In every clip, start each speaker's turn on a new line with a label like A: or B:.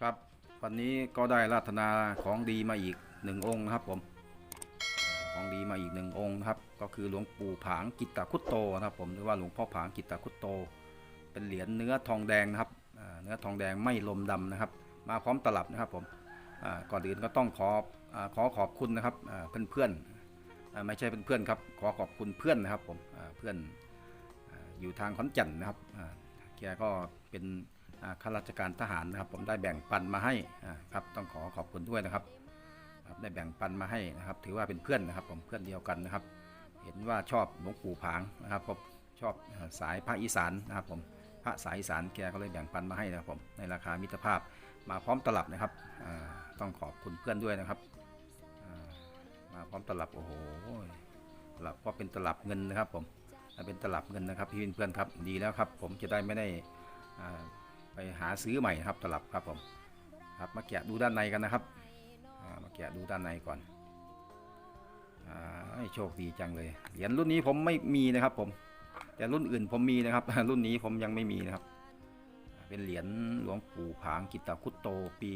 A: ครับวันนี้ก็ได้ราธนาของดีมาอีกหนึ่งองค์นะครับผมของดีมาอีกหนึ่งองค์ครับ ก็คือหลวงปู่ผางกิตตคุตโตนะครับผมหรือว่าหลวงพ่อผางกิตตคุตโต เป็นเหรียญเนื้อทองแดงนะครับเนื้อทองแดงไม่ลมดำนะครับ มาพร้อมตลับนะครับผมก่อนอื่นก็ต้องขออขอขอบคุณนะครับเพื่อนๆอ่าไม่ใช่เพื่อนๆครับ ขอขอบคุณเพื่อนนะครับผมเพื่อนอยู่ทางขอนแก่นนะครับแกก็เป็น ข้าราชการทหารนะครับ ผมได้แบ่งปันมาให้ครับต้องขอขอบคุณด้วยนะครับครับได้แบ่งปันมาให้นะครับ ถือว่าเป็นเพื่อนนะครับ ผมเพื่อนเดียวกันนะครับ เห็นว่าชอบหลวงปู่ผางนะครับผมชอบสายภาคอีสานนะครับ ผมพระสายอีสานแกก็เลยแบ่งปันมาให้นะครับผมในราคามิตรภาพมาพร้อมตลับนะครับต้องขอบคุณเพื่อนด้วยนะครับมาพร้อมตลับโอ้โหตลับก็เป็นตลับเงินนะครับ ผมเป็นตลับเงินนะครับพี่เพื่อนครับดีแล้วครับ ผมจะได้ไม่ได้อ่า ไปหาซื้อใหม่ครับตลับครับผมครับมาแกะดูด้านในกันนะครับมาแกะดูด้านในก่อนอ่าให้โชคดีจังเลยเหรียญรุ่นนี้ผมไม่มีนะครับผม แต่รุ่นอื่นผมมีนะครับ รุ่นนี้ผมยังไม่มีนะครับ เป็นเหรียญหลวงปู่ผางกิตตคุตโตปี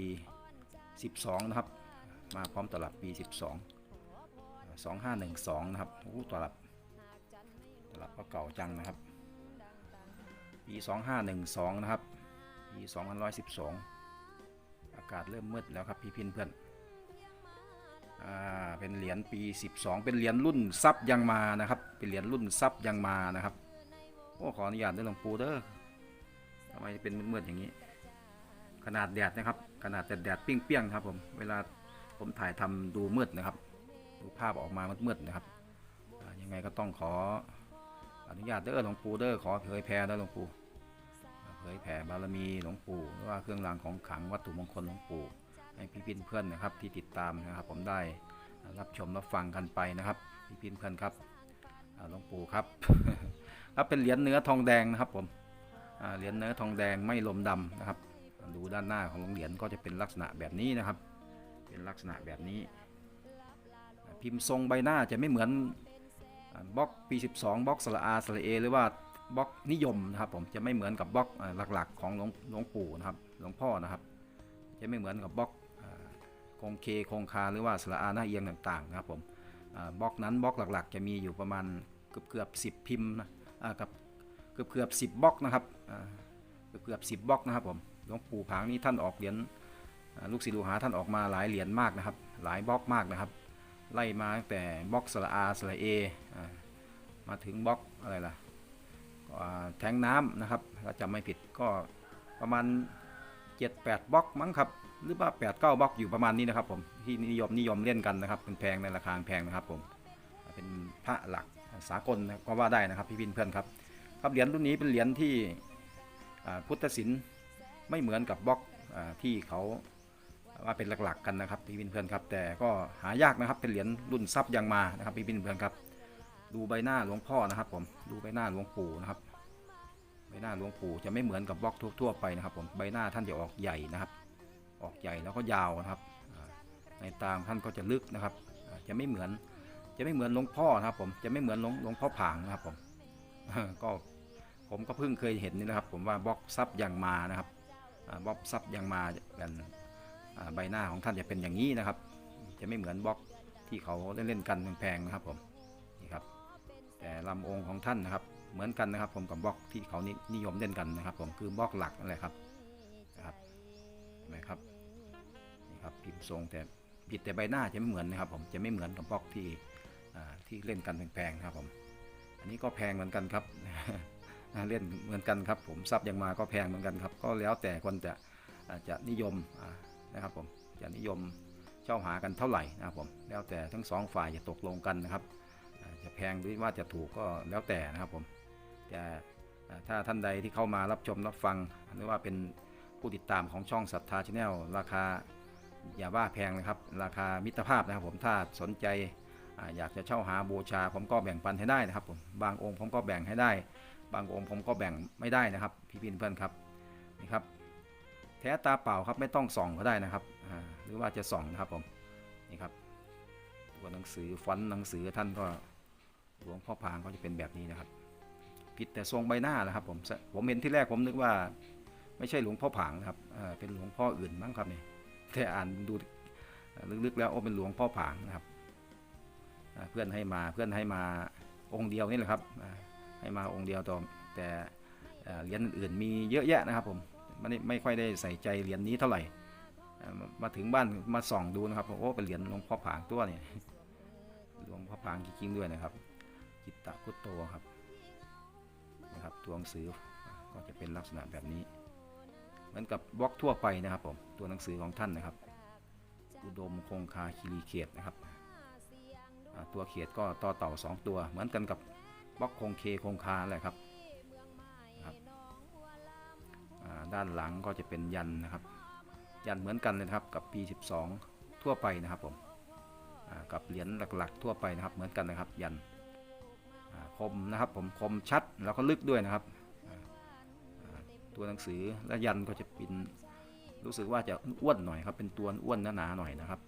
A: 12 นะครับ มาพร้อมตลับปี 12 2512 นะครับโอ้ตลับตลับก็เก่าจังนะครับ ปี 2512 นะครับ ปี2112 อากาศเริ่มมืดแล้วครับพี่พินเพื่อนอ่าเป็นเหรียญปี 12 เป็นเหรียญรุ่นซับยังมานะครับ เป็นเหรียญรุ่นซับยังมานะครับโอ้ขออนุญาตด้วยหลวงปู่เด้อทำไมเป็นมืดๆอย่างนี้ ขนาดแดดนะครับ ขนาดแดดแดดเปรี้ยงๆครับผมเวลาผมถ่ายทำดูมืดนะครับ ดูภาพออกมามืดๆนะครับยังไงก็ต้องขออนุญาตเด้อหลวงปู่เด้อขอเผยแผ่เด้อหลวงปู่ เผยแผ่บารมีหลวงปู่หรือว่าเครื่องรางของขลังวัตถุมงคลหลวงปู่ให้พี่พินเพื่อนนะครับที่ติดตามนะครับ ผมได้รับชมรับฟังกันไปนะครับ พี่พินเพื่อนครับหลวงปู่ครับครับเป็นเหรียญเนื้อทองแดงนะครับผมเหรียญเนื้อทองแดงไม่ลมดำนะครับ ดูด้านหน้าของเหรียญก็จะเป็นลักษณะแบบนี้นะครับ เป็นลักษณะแบบนี้ พิมพ์ทรงใบหน้าจะไม่เหมือนบล็อกปี12บล็อกสระอาสระเอหรือว่า บล็อกนิยมนะครับ ผมจะไม่เหมือนกับบล็อกหลักๆ ของหลวงหลวงปู่นะครับหลวงพ่อนะครับ จะไม่เหมือนกับบล็อกโคงเคโคงคาหรือว่าสระอาหน้าเอียงต่างๆนะครับผมบล็อกนั้นบล็อกหลักๆ จะมีอยู่ประมาณเกือบเกือบสิบพิมพ์นะกับเกือบเกือบสิบบล็อกนะครับเกือบเกือบสิบบล็อกนะครับผมหลวงปู่ผางนี่ท่านออกเหรียญลูกศิษย์ลูกหาท่านออกมาหลายเหรียญมากนะครับ หลายบล็อกมากนะครับ ไล่มาตั้งแต่บล็อกสระอาสระเอมาถึงบล็อกอะไรล่ะ แทงน้ำนะครับถ้าจำไม่ผิดก็ประมาณ 7 8บล็อกมั้งครับหรือว่า8 9บล็อกอยู่ประมาณนี้นะครับผมที่นิยมนิยมเล่นกันนะครับเป็นแพงในราคาแพงนะครับผมเป็นพระหลักสากลก็ว่าได้นะครับพี่พินเพื่อนครับครับเหรียญรุ่นนี้เป็นเหรียญที่พุทธศิลป์ไม่เหมือนกับบล็อกอที่เขาว่าเป็นหลักๆกันนะครับพี่พินเพื่อนครับแต่ก็หายากนะครับเป็นเหรียญรุ่นซับยังมานะครับพี่พินเพื่อนครับ ดูใบหน้าหลวงพ่อนะครับ ผมดูใบหน้าหลวงปู่นะครับ ใบหน้าหลวงปู่จะไม่เหมือนกับบล็อกทั่วๆไปนะครับ ผมใบหน้าท่านจะออกใหญ่นะครับ ออกใหญ่แล้วก็ยาวนะครับในตามท่านก็จะลึกนะครับ จะไม่เหมือนจะไม่เหมือนหลวงพ่อนะครับ ผมจะไม่เหมือนหลวงหลวงพ่อผางนะครับ ผมก็ผมก็เพิ่งเคยเห็นนี่นะครับ ผมว่าบล็อกซับยังมานะครับบล็อกซับยังมากันใบหน้าของท่านจะเป็นอย่างนี้นะครับ จะไม่เหมือนบล็อกที่เขาเล่นๆกันแพงๆนะครับผม แต่ลำองค์ของท่านนะครับ เหมือนกันนะครับ ผมกับบล็อกที่เขานินยมเล่นกันนะครับ ผมคือบล็อกหลักนั่นแหละครับนะครับเห็นไหมครับนี่ครับพิมพ์ทรงแต่ผิดแต่ใบหน้าจะไม่เหมือนนะครับ ผมจะไม่เหมือนกับบล็อกที่ที่เล่นกันแพงๆนะครับผม อันนี้ก็แพงเหมือนกันครับเล่นเหมือนกันครับ ผมซับยังมาก็แพงเหมือนกันครับ ก็แล้วแต่คนจะอาจะนิยมนะครับผมจะนิยมเช่าหากันเท่าไหร่นะครับผมแล้วแต่ทั้งสองฝ่ายจะตกลงกันนะครับ จะแพงหรือว่าจะถูกก็แล้วแต่นะครับผมแต่ถ้าท่านใดที่เข้ามารับชมรับฟังหรือว่าเป็นผู้ติดตามของช่องศรัทธาชาแนลราคาอย่าว่าแพงนะครับ ราคามิตรภาพนะครับผมถ้าสนใจอยากจะเช่าหาบูชา ผมก็แบ่งปันให้ได้นะครับผมบางองค์ผมก็แบ่งให้ได้ บางองค์ผมก็แบ่งไม่ได้นะครับ พี่พินเพื่อนครับนี่ครับแท้ตาเปล่าครับไม่ต้องส่องก็ได้นะครับหรือว่าจะส่องนะครับผมนี่ครับตัวหนังสือฟอนต์หนังสือท่านก็ หลวงพ่อพางก็จะเป็นแบบนี้นะครับผิดแต่ทรงใบหน้าแหละครับผมผมเห็นที่แรกผมนึกว่า ไม่ใช่หลวงพ่อผางนะครับเเป็นหลวงพ่ออื่นมั้งครับเนี่ยแต่อ่านดูลึกๆแล้วโอ้เป็นหลวงพ่อผางนะครับเพื่อนให้มาเพื่อนให้มาองค์เดียวนี่แหละครับให้มาองค์เดียวต่อแต่เหรียญอื่นๆมีเยอะแยะนะครับผมไม่ได้ไม่ค่อยได้ใส่ใจเหรียญนี้เท่าไหร่มามาถึงบ้านมาส่องดูนะครับโอ้เป็นเหรียญหลวงพ่อผางตัวเนี่ยหลวงพ่อผางจริงๆด้วยนะครับ จิตตะคุตโตครับนะครับตัวหนังสือก็จะเป็นลักษณะแบบนี้ เหมือนกับบล็อกทั่วไปนะครับผมตัวหนังสือของท่านนะครับ อุดมคงคาคิรีเขตนะครับตัวเขียดก็ต่อเต่าสองตัว เหมือนกันกับบล็อกคงเคคงคาแหละครับครับด้านหลังก็จะเป็นยันนะครับ ยันเหมือนกันเลยครับกับปี12 ทั่วไปนะครับผมกับเหรียญหลักๆ ทั่วไปนะครับเหมือนกันนะครับยัน คมนะครับผมคมชัดแล้วก็ลึกด้วยนะครับ ตัวหนังสือและยันก็จะเป็นรู้สึกว่าจะอ้วนหน่อยครับ เป็นตัวอ้วนหนาๆหน่อยนะครับ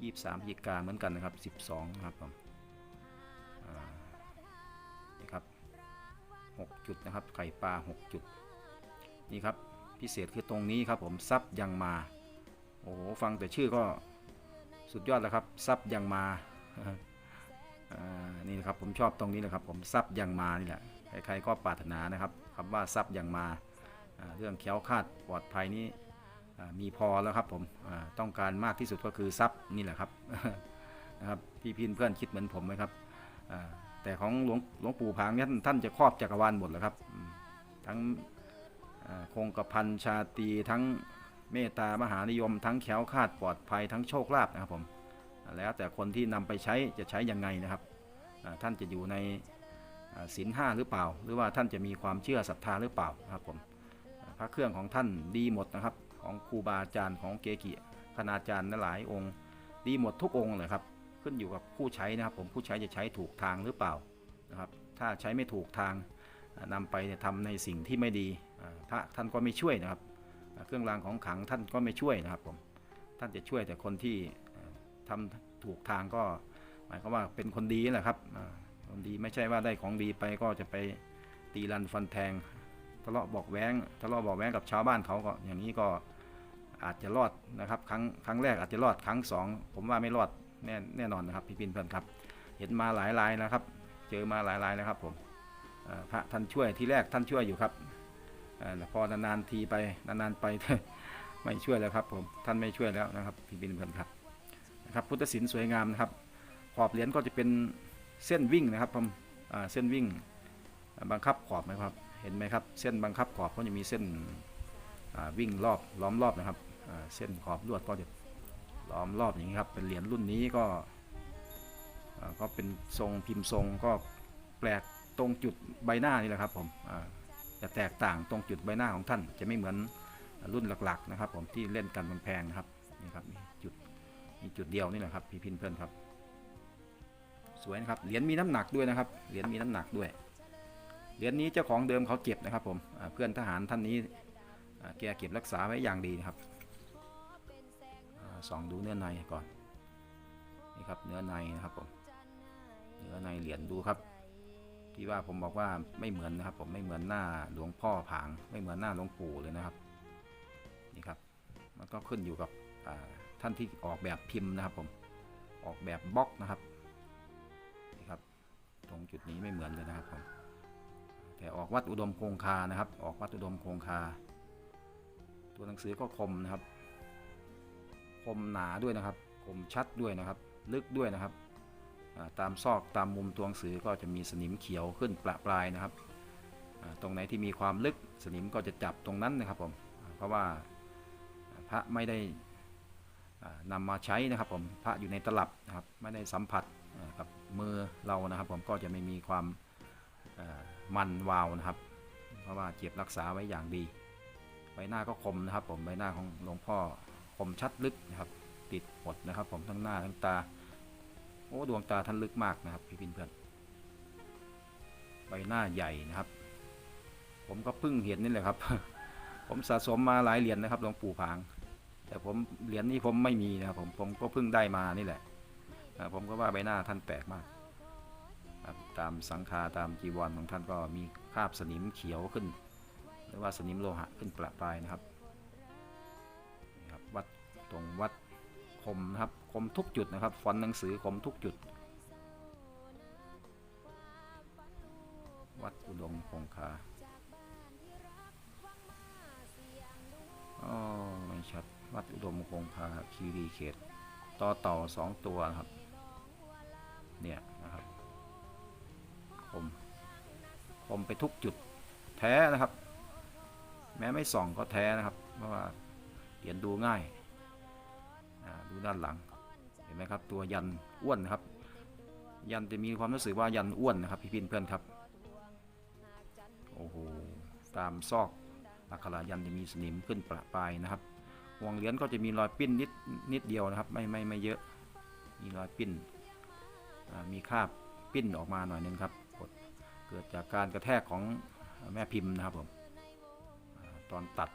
A: 23พฤศจิกาเหมือนกันนะครับ12นะครับผมนี่ครับ6จุดนะครับไข่ปลา6จุดนี่ครับพิเศษคือตรงนี้ครับผมซับยังมาโอ้โหฟังแต่ชื่อก็สุดยอดแล้วครับซับยังมา นี่นะครับผมชอบตรงนี้นะครับผมทรัพย์ยังมานี่แหละใครๆก็ปรารถนานะครับคำว่าทรัพย์ยังมาเรื่องแค้วคาดปลอดภัยนี้มีพอแล้วครับผมต้องการมากที่สุดก็คือทรัพย์นี่แหละครับนะครับพี่พินเพื่อนคิดเหมือนผมไหมครับแต่ของหลวงหลวงปู่ผางเนี่ยท่านท่านจะครอบจักรวาลหมดแล้วครับ ทั้งคงกระพันชาตรีทั้งเมตตามหานิยม ทั้งแค้วคาดปลอดภัยทั้งโชคลาภนะครับผม แล้วแต่คนที่นำไปใช้จะใช้ยังไงนะครับท่านจะอยู่ในศีลห้าหรือเปล่า หรือว่าท่านจะมีความเชื่อศรัทธาหรือเปล่านะครับผมพระเครื่องของท่านดีหมดนะครับ ของครูบาอาจารย์ของเกจิคณาจารย์หลายองค์ ดีหมดทุกองค์เลยครับ ขึ้นอยู่กับผู้ใช้นะครับ ผมผู้ใช้จะใช้ถูกทางหรือเปล่านะครับ ถ้าใช้ไม่ถูกทางอ่านำไปเนี่ยทำในสิ่งที่ไม่ดีพระท่านก็ไม่ช่วยนะครับ เครื่องรางของขังท่านก็ไม่ช่วยนะครับผมท่านจะช่วยแต่คนที่ ทำถูกทางก็หมายความว่าเป็นคนดีแหละครับคนดีไม่ใช่ว่าได้ของดีไปก็จะไปตีรันฟันแทงทะเลาะบอกแว้งทะเลาะบอกแว้งกับชาวบ้านเขาก็อย่างนี้ก็อาจจะรอดนะครับครั้งครั้งแรกอาจจะรอดครั้งสองผมว่าไม่รอดแน่แน่นอนนะครับพี่ปินเพื่อนครับ เห็นมาหลายรายนะครับ เจอมาหลายรายแล้วครับผมพระท่านช่วยที่แรกท่านช่วยอยู่ครับอพอนานๆทีไปนานๆไปไม่ช่วยแล้วครับผมท่านไม่ช่วยแล้วนะครับพี่ปินเพื่อนครับ นะครับพุทธศิลป์สวยงามนะครับขอบเหรียญก็จะเป็นเส้นวิ่งนะครับผมเส้นวิ่งบังคับขอบไหมครับเห็นไหมครับเส้นบังคับขอบก็จะมีเส้นวิ่งรอบล้อมรอบนะครับเส้นขอบลวดก็จะล้อมรอบอย่างนี้ครับเป็นเหรียญรุ่นนี้ก็ก็เป็นทรงพิมพ์ทรงก็แปลกตรงจุดใบหน้านี่แหละครับผมจะแตกต่างตรงจุดใบหน้าของท่านจะไม่เหมือนรุ่นหลักๆนะครับผมที่เล่นกันแพงๆนะครับนี่ครับ มีจุดเดียวนี่แหละครับพี่พินเพื่อนครับสวยนะครับเหรียญมีน้ำหนักด้วยนะครับเหรียญมีน้ำหนักด้วยเหรียญนี้เจ้าของเดิมเขาเก็บนะครับผมเพื่อนทหารท่านนี้แกเก็บรักษาไว้อย่างดีนะครับอส่องดูเนื้อในก่อนนี่ครับเนื้อในนะครับผมเนื้อในเหรียญดูครับ ที่ว่าผมบอกว่าไม่เหมือนนะครับ ผมไม่เหมือนหน้าหลวงพ่อผาง ไม่เหมือนหน้าหลวงปู่เลยนะครับนี่ครับมันก็ขึ้นอยู่กับอ่า ท่านที่ออกแบบพิมพ์นะครับผมออกแบบบล็อกนะครับนี่ครับ ตรงจุดนี้ไม่เหมือนเลยนะครับผมแต่ออกวัดอุดมคงคานะครับ ออกวัดอุดมคงคา ตัวหนังสือก็คมนะครับ คมหนาด้วยนะครับ คมชัดด้วยนะครับ ลึกด้วยนะครับตามซอกตามมุมตัวหนังสือก็จะมีสนิมเขียวขึ้นประปรายนะครับตรงไหนที่มีความลึกสนิมก็จะจับตรงนั้นนะครับผมเพราะว่าพระไม่ได้ นำมาใช้นะครับผมพระอยู่ในตลับนะครับไม่ได้สัมผัสกับมือเรานะครับ ผมก็จะไม่มีความมันวาวนะครับ เพราะว่าเก็บรักษาไว้อย่างดี ใบหน้าก็คมนะครับ ผมใบหน้าของหลวงพ่อคมชัดลึกนะครับ ติดหมดนะครับ ผมทั้งหน้าทั้งตาโอ้ดวงตาท่านลึกมากนะครับพี่พินเพื่อนใบหน้าใหญ่นะครับ ผมก็เพิ่งเห็นนี่แหละครับ ผมสะสมมาหลายเหรียญนะครับหลวงปู่ผาง แต่ผมเหรียญนี้ผมไม่มีนะผมผมก็เพิ่งได้มานี่แหละผมก็ว่าใบหน้าท่านแปลกมากตามสังฆาตามจีวรของท่านก็มีคราบสนิมเขียวขึ้น หรือว่าสนิมโลหะขึ้นประปรายนะครับครับวัดตรงวัดคมนะครับคมทุกจุดนะครับฟอนต์หนังสือคมทุกจุด วัดอุดมคงคา วัดอุดมคงคาคีรีเขตต่อเต่าสองตัวนะครับ เนี่ยนะครับคมคมไปทุกจุดแท้นะครับ แม้ไม่ส่องก็แท้นะครับ เพราะว่าเหรียญดูง่ายดูด้านหลังเห็นไหมครับ ตัวยันอ้วนครับ ยันจะมีความรู้สึกว่ายันอ้วนนะครับพี่พินเพื่อนครับโอ้โหตามซอกอักขระยันจะมีสนิมขึ้นประปายนะครับ ห่วงเหรียญก็จะมีรอยปิ้นนิดนิดเดียวนะครับ ไม่ไม่ไม่เยอะ มีรอยปิ้น มีคราบปิ้นออกมาหน่อยนึงครับ เกิดจากการกระแทกของแม่พิมพ์นะครับผมอตอนตัด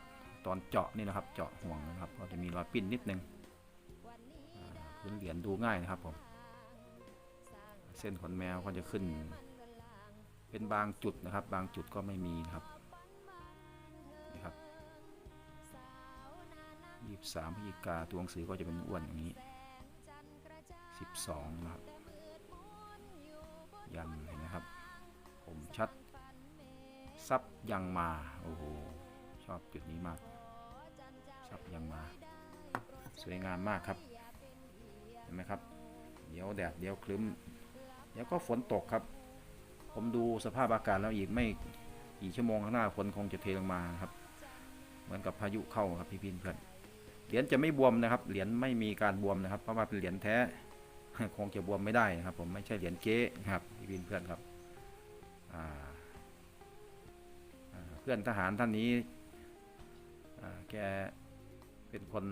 A: ตอนเจาะนี่นะครับ เจาะห่วงนะครับ ก็จะมีรอยปิ้นนิดนึงพื้นเหรียญดูง่ายนะครับผมเส้นขนแมวก็จะขึ้น เป็นบางจุดนะครับ บางจุดก็ไม่มีนะครับ ยี่สามพฤศจิกาตัวหนังสือก็จะเป็นอ้วนอย่างนี้สิบสองนะครับ ยันเห็นไหมครับ ผมชัด ซับยังมา โอ้โห ชอบจุดนี้มาก ซับยังมา สวยงามมากครับ เห็นไหมครับ เดี๋ยวแดดเดี๋ยวคลึ้ม เดี๋ยวก็ฝนตกครับ ผมดูสภาพอากาศแล้วอีกไม่กี่ชั่วโมงข้างหน้าฝนคงจะเทลงมาครับ เหมือนกับพายุเข้าครับพี่พินเพื่อน เหรียญจะไม่บวมนะครับ เหรียญไม่มีการบวมนะครับ เพราะว่าเป็นเหรียญแท้ คงจะบวมไม่ได้นะครับ ผมไม่ใช่เหรียญเก๊นะครับพี่พินเพื่อนครับเพื่อนทหารท่านนี้แกเป็นคน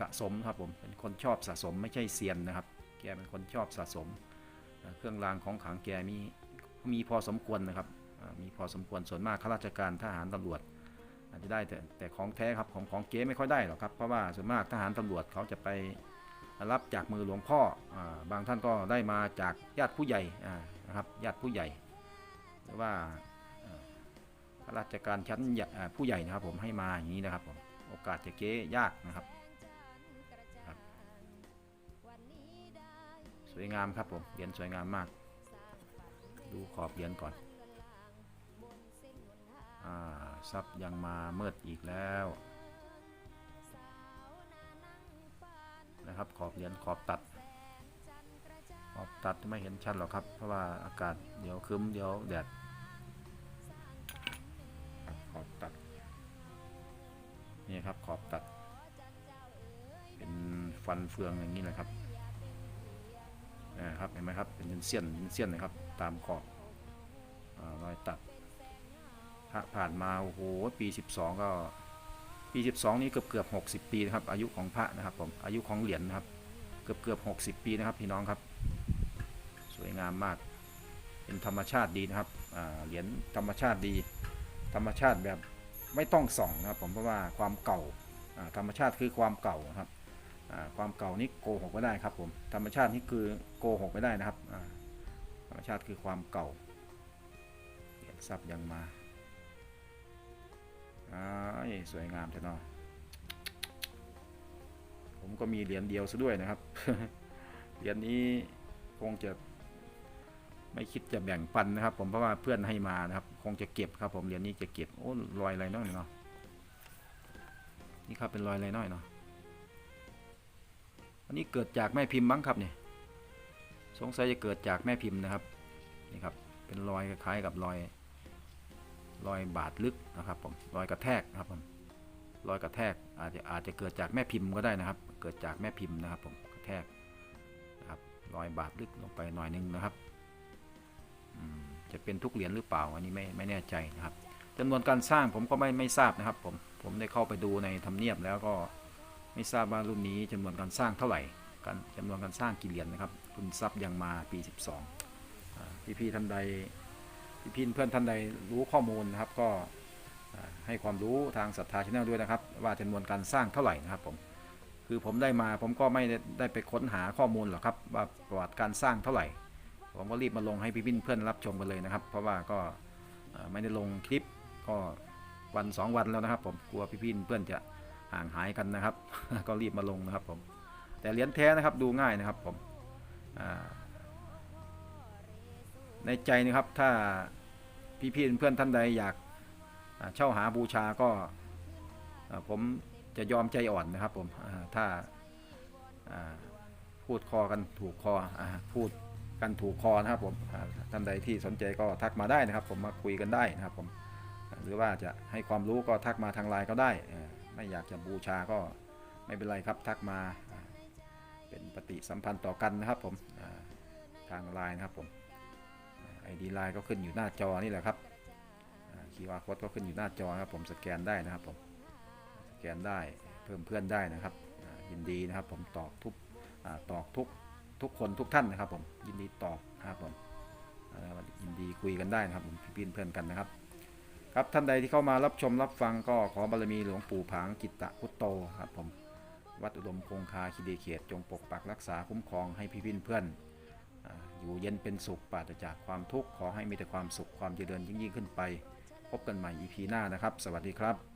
A: สะสมครับผมเป็นคนชอบสะสมไม่ใช่เซียนนะครับ แกเป็นคนชอบสะสม เครื่องรางของขลังแกมีมีพอสมควรนะครับมีพอสมควรส่วนมากข้าราชการทหารตำรวจ อาจจะได้แต่แต่ของแท้ครับของของเก๊ไม่ค่อยได้หรอกครับเพราะว่าส่วนมากทหารตำรวจเขาจะไปรับจากมือหลวงพ่ออบางท่านก็ได้มาจากญาติผู้ใหญ่นะครับญาติผู้ใหญ่หรือว่าข้าราชการชั้นผู้ใหญ่นะครับผมให้มาอย่างนี้นะครับผมโอกาสจะเก๊ยากนะครับครับ สวยงามครับผมเหรียญสวยงามมาก ดูขอบเหรียญก่อน ซับยังมาเมิดอีกแล้วนะครับขอบเหรียญขอบตัด ขอบตัดไม่เห็นชัดหรอกครับ เพราะว่าอากาศเดี๋ยวครึ้มเดี๋ยวแดดขอบตัดนี่ครับขอบตัด เป็นฟันเฟืองอย่างนี้เลยครับนะครับเห็นไหมครับเป็นเส้นเป็นเส้นนะครับ ตามขอบอรอยตัด ระผ่านมาโอ้โหปี 12 ก็ปี 12 นี้เกือบเกือบ 60 ปีนะครับอายุของพระนะครับผมอายุของเหรียญนะครับเกือบเกือบ 60 ปีนะครับพี่น้องครับ สวยงามมาก เป็นธรรมชาติดีนะครับเหรียญธรรมชาติดี ธรรมชาติแบบไม่ต้องส่องนะครับผมเพราะว่าความเก่าธรรมชาติคือความเก่านะครับความเก่านี่โกหกไม่ได้ครับผมธรรมชาตินี่คือโกหกไม่ได้นะครับธรรมชาติคือความเก่าเหรียญทรัพย์ยังมา อ้ายสวยงามจังเนาะผมก็มีเหรียญเดียวซะด้วยนะครับ เหรียญนี้คงจะไม่คิดจะแบ่งปันนะครับ ผมเพราะว่าเพื่อนให้มานะครับ คงจะเก็บครับ ผมเหรียญนี้จะเก็บโอ้รอยอะไรน้อยเนาะนี่ครับเป็นรอยอะไรน้อยเนาะอันนี้เกิดจากแม่พิมพ์มั้งครับเนี่ยสงสัยจะเกิดจากแม่พิมพ์นะครับนี่ครับเป็นรอยคล้ายกับรอย รอยบาดลึกนะครับผมรอยกระแทกนะครับผมรอยกระแทกอาจจะอาจจะเกิดจากแม่พิมพ์ก็ได้นะครับ เกิดจากแม่พิมพ์นะครับผมกระแทกนะครับรอยบาดลึกลงไปหน่อยนึงนะครับจะเป็นทุกเหรียญหรือเปล่าอันนี้ไม่ไม่แน่ใจนะครับจำนวนการสร้างผมก็ไม่ไม่ทราบนะครับผมผมได้เข้าไปดูในทำเนียบแล้วก็ไม่ทราบว่ารุ่นนี้จำนวนการสร้างเท่าไหร่การจำนวนการสร้างกี่เหรียญนะครับรุ่นทรัพย์ยังมาปี 12อ่าพี่ๆท่านใด พี่ๆเพื่อนท่านใดรู้ข้อมูลนะครับ ก็ให้ความรู้ทางศรัทธาชาแนลด้วยนะครับ ว่าจำนวนการสร้างเท่าไหร่นะครับผมคือผมได้มาผมก็ไม่ได้ไปค้นหาข้อมูลหรอกครับว่าประวัติการสร้างเท่าไหร่ ผมก็รีบมาลงให้พี่ๆเพื่อนรับชมกันเลยนะครับ เพราะว่าก็ไม่ได้ลงคลิปก็วันสองวันแล้วนะครับ ผมกลัวพี่ๆเพื่อนจะห่างหายกันนะครับ ก็รีบมาลงนะครับผมแต่เหรียญแท้นะครับดูง่ายนะครับผมอ่า ในใจนะครับถ้าพี่ๆเพื่อนท่านใดอยากเช่าหาบูชาก็ผมจะยอมใจอ่อนนะครับผมถ้าพูดคอกันถูกคอพูดกันถูกคอนะครับผมท่านใดที่สนใจก็ทักมาได้นะครับ ผมมาคุยกันได้นะครับผมหรือว่าจะให้ความรู้ก็ทักมาทางไลน์ก็ได้ ไม่อยากจะบูชาก็ไม่เป็นไรครับทักมาเป็นปฏิสัมพันธ์ต่อกันนะครับผมทางไลน์นะครับผม ไอดีไลน์ก็ขึ้นอยู่หน้าจอนี่แหละครับคีย์วาร์โค้ดก็ขึ้นอยู่หน้าจอครับผมสแกนได้นะครับผมสแกนได้เพิ่มเพื่อนได้นะครับยินดีนะครับผมตอบทุกตอบทุกทุกคนทุกท่านนะครับผมยินดีตอบนะครับผมยินดีคุยกันได้นะครับผมพี่เพื่อนกันนะครับ ครับท่านใดที่เข้ามารับชมรับฟังก็ขอบารมีหลวงปู่ผางกิตตะพุตโตครับผมวัดอุดมคงคาคิเดเขตจงปกปักรักษาคุ้มครองให้พี่พินเพื่อน อยู่เย็นเป็นสุขปราศจากความทุกข์ขอให้มีแต่ความสุขความเจริญยิ่งยิ่งขึ้นไป พบกันใหม่ EP หน้านะครับ สวัสดีครับ